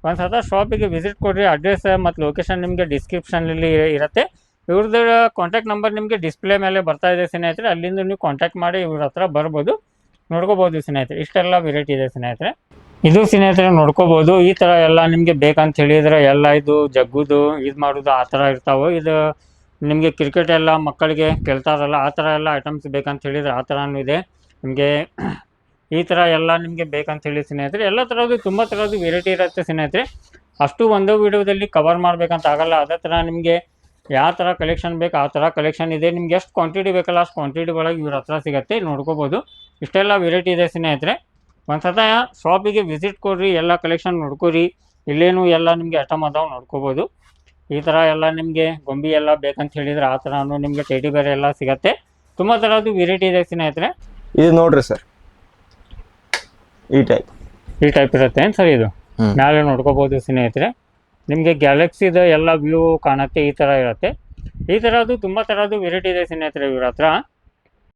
ಒಂದು ಶಾಪಿಗೆ ವಿಸಿಟ್ ಕೊಡ್ರಿ ಅಡ್ರೆಸ್ ಮತ್ತು ಲೊಕೇಶನ್ ನಿಮಗೆ ಡಿಸ್ಕ್ರಿಪ್ಷನಲ್ಲಿ ಇರುತ್ತೆ. ಇವ್ರದ್ದು ಕಾಂಟ್ಯಾಕ್ಟ್ ನಂಬರ್ ನಿಮಗೆ ಡಿಸ್ಪ್ಲೇ ಮೇಲೆ ಬರ್ತಾ ಇದೆ ಸ್ನೇಹಿತರೆ, ಅಲ್ಲಿಂದ ನೀವು ಕಾಂಟ್ಯಾಕ್ಟ್ ಮಾಡಿ ಇವ್ರ ಹತ್ರ ಬರ್ಬೋದು. ನೋಡ್ಕೋಬೋದು ಸ್ನೇಹಿತರೆ, ಇಷ್ಟೆಲ್ಲ ವೆರೈಟಿ ಇದೆ ಸ್ನೇಹಿತರೆ. ಇದು ಸ್ನೇಹಿತರೆ ನೋಡ್ಕೋಬೋದು, ಈ ಥರ ಎಲ್ಲ ನಿಮಗೆ ಬೇಕಂತ ಹೇಳಿದ್ರೆ ಎಲ್ಲ ಇದು ಜಗ್ಗುದು, ಇದು ಮಾಡೋದು ಆ ಥರ ಇರ್ತಾವೆ. ಇದು ನಿಮಗೆ ಕ್ರಿಕೆಟ್ ಎಲ್ಲ ಮಕ್ಕಳಿಗೆ ಕೇಳ್ತಾರಲ್ಲ, ಆ ಥರ ಎಲ್ಲ ಐಟಮ್ಸ್ ಬೇಕಂತ ಹೇಳಿದ್ರೆ ಆ ಥರನೂ ಇದೆ. ನಿಮಗೆ ಈ ಥರ ಎಲ್ಲ ನಿಮಗೆ ಬೇಕಂತ ಹೇಳಿ ಸ್ನೇಹಿತರೆ, ಎಲ್ಲ ಥರದ್ದು ತುಂಬ ಥರದ್ದು ವೆರೈಟಿ ಇರುತ್ತೆ ಸ್ನೇಹಿತರೆ. ಅಷ್ಟು ಒಂದು ವಿಡಿಯೋದಲ್ಲಿ ಕವರ್ ಮಾಡಬೇಕಂತ ಆಗಲ್ಲ. ಅದೇ ಥರ ನಿಮಗೆ ಯಾವ ಥರ ಕಲೆಕ್ಷನ್ ಬೇಕು ಆ ಥರ ಕಲೆಕ್ಷನ್ ಇದೆ. ನಿಮ್ಗೆ ಎಷ್ಟು ಕ್ವಾಂಟಿಟಿ ಬೇಕಲ್ಲ ಅಷ್ಟು ಕ್ವಾಂಟಿಟಿ ಒಳಗೆ ಇವ್ರ ಹತ್ರ ಸಿಗುತ್ತೆ. ನೋಡ್ಕೋಬೋದು. ಇಷ್ಟೆಲ್ಲ ವೆರೈಟಿ ಇದೆ ಸ್ನೇಹಿತರೆ. ಒಂದು ಸತ ಶಾಪಿಗೆ ವಿಸಿಟ್ ಕೊಡ್ರಿ, ಎಲ್ಲ ಕಲೆಕ್ಷನ್ ನೋಡ್ಕೊರಿ. ಇಲ್ಲೇನು ಎಲ್ಲ ನಿಮಗೆ ಐಟಮ್ ಅದಾವೆ ನೋಡ್ಕೋಬೋದು. ಈ ಥರ ಎಲ್ಲ ನಿಮಗೆ ಗೊಂಬಿ ಎಲ್ಲ ಬೇಕಂತ ಹೇಳಿದ್ರೆ ಆ ಥರನೂ ನಿಮಗೆ ಟೇಡಿ ಬೇರೆ ಎಲ್ಲ ಸಿಗುತ್ತೆ. ತುಂಬ ಥರದ್ದು ವೆರೈಟಿ ಇದೆ ಸ್ನೇಹಿತರೆ. ಇದು ನೋಡ್ರಿ ಸರ್. ಈ ಟೈಪ್ ಈ ಟೈಪ್ ಇರುತ್ತೆ. ಏನು ಸರ್ ಇದು. ಮೇಲೆ ನೋಡ್ಕೋಬೋದು ಸ್ನೇಹಿತರೆ. ನಿಮಗೆ ಗ್ಯಾಲಕ್ಸಿದ ಎಲ್ಲ ವ್ಯೂ ಕಾಣುತ್ತೆ ಈ ಥರ ಇರುತ್ತೆ. ಈ ಥರದ್ದು ತುಂಬ ಥರದ್ದು ವೆರೈಟಿ ಇದೆ ಸ್ನೇಹಿತರೆ ಇವ್ರ ಹತ್ರ.